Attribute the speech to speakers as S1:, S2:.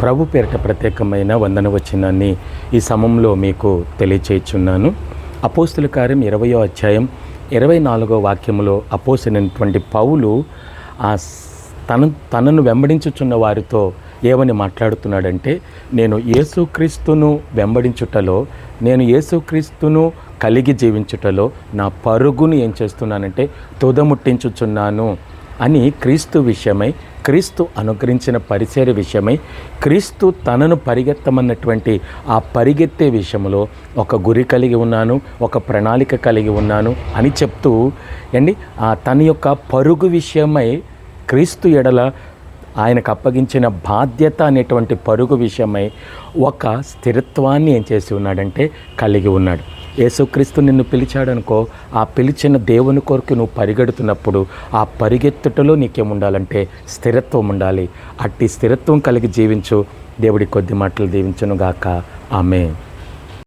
S1: ప్రభు పేరిట ప్రత్యేకమైన వందన వచనాన్ని ఈ సమయంలో మీకు తెలియచేయుచున్నాను. అపోస్తుల కార్యం ఇరవయో అధ్యాయం ఇరవై నాలుగో వాక్యంలో అపోసినటువంటి పౌలు ఆ తను తన తనను వెంబడించుచున్న వారితో ఏమని మాట్లాడుతున్నాడంటే నేను యేసుక్రీస్తును వెంబడించుటలో నేను యేసుక్రీస్తును కలిగి జీవించుటలో నా పరుగును ఏం చేస్తున్నానంటే తుదముట్టించుచున్నాను అని క్రీస్తు విషయమై క్రీస్తు అనుగ్రహించిన పరిచయ విషయమై క్రీస్తు తనను పరిగెత్తమన్నటువంటి ఆ పరిగెత్తే విషయంలో ఒక గురి కలిగి ఉన్నాను ఒక ప్రణాళిక కలిగి ఉన్నాను అని చెప్తూ అండి ఆ తన యొక్క పరుగు విషయమై క్రీస్తు ఎడల ఆయనకు అప్పగించిన బాధ్యత అనేటువంటి పరుగు విషయమై ఒక స్థిరత్వాన్ని ఏం చేసి ఉన్నాడంటే కలిగి ఉన్నాడు. యేసుక్రీస్తు నిన్ను పిలిచాడనుకో ఆ పిలిచిన దేవుని కొరకు నువ్వు పరిగెడుతున్నప్పుడు ఆ పరిగెత్తుటలో నీకేముండాలంటే స్థిరత్వం ఉండాలి. అట్టి స్థిరత్వం కలిగి జీవించు. దేవుడి కొద్ది మాటలు దీవించును గాక ఆమె